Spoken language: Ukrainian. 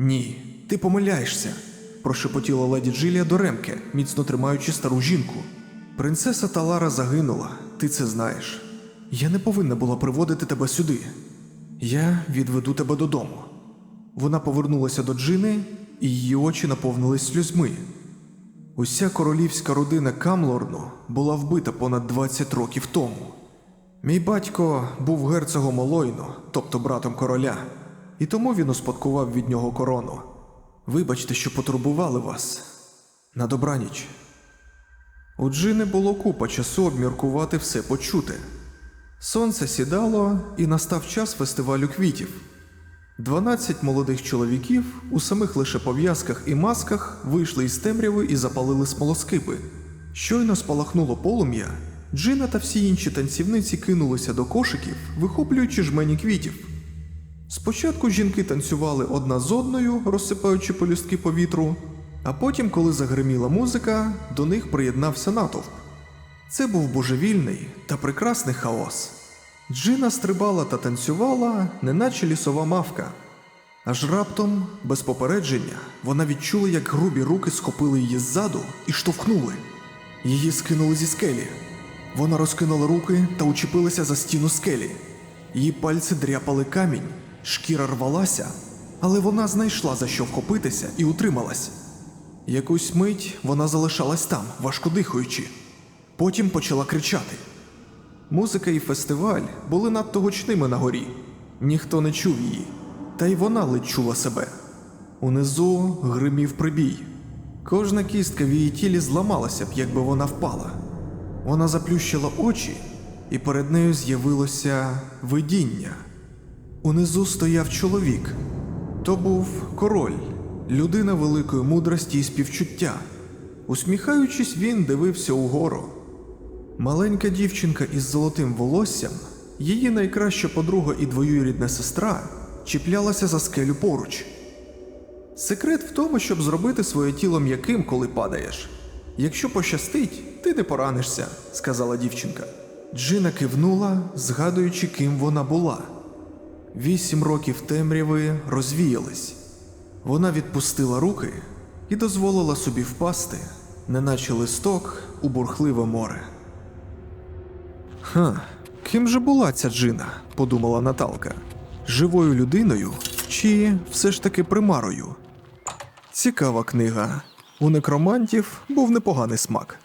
Ні, ти помиляєшся, прошепотіла леді Джилія до Ремке, міцно тримаючи стару жінку. Принцеса Талара загинула, ти це знаєш. Я не повинна була приводити тебе сюди. Я відведу тебе додому. Вона повернулася до Джини, і її очі наповнились сльозьми. Уся королівська родина Камлорну була вбита понад 20 років тому. Мій батько був герцогом Олойну, тобто братом короля, і тому він успадкував від нього корону. Вибачте, що потурбували вас. На добраніч. У Джини було купа часу обміркувати все почуте. Сонце сідало, і настав час фестивалю квітів. Дванадцять молодих чоловіків у самих лише пов'язках і масках вийшли із темряви і запалили смолоскипи. Щойно спалахнуло полум'я, Джина та всі інші танцівниці кинулися до кошиків, вихоплюючи жмені квітів. Спочатку жінки танцювали одна з одною, розсипаючи полюстки по вітру, а потім, коли загриміла музика, до них приєднався натовп. Це був божевільний та прекрасний хаос. Джина стрибала та танцювала, неначе лісова мавка. Аж раптом, без попередження, вона відчула, як грубі руки схопили її ззаду і штовхнули. Її скинули зі скелі. Вона розкинула руки та учепилася за стіну скелі. Її пальці дряпали камінь, шкіра рвалася, але вона знайшла за що вхопитися і утрималась. Якусь мить вона залишалась там, важко дихаючи. Потім почала кричати. Музика і фестиваль були надто гучними на горі. Ніхто не чув її, та й вона ледь чула себе. Унизу гримів прибій. Кожна кістка в її тілі зламалася б, якби вона впала. Вона заплющила очі, і перед нею з'явилося видіння. Унизу стояв чоловік. То був король, людина великої мудрості і співчуття. Усміхаючись, він дивився угору. Маленька дівчинка із золотим волоссям, її найкраща подруга і двоюрідна сестра, чіплялася за скелю поруч. Секрет в тому, щоб зробити своє тіло м'яким, коли падаєш. Якщо пощастить, ти не поранишся, сказала дівчинка. Джина кивнула, згадуючи, ким вона була. Вісім років темряви розвіялись. Вона відпустила руки і дозволила собі впасти, неначе листок у бурхливе море. Ха, ким же була ця Джина? подумала Наталка. Живою людиною чи все ж таки примарою? Цікава книга. У некромантів був непоганий смак.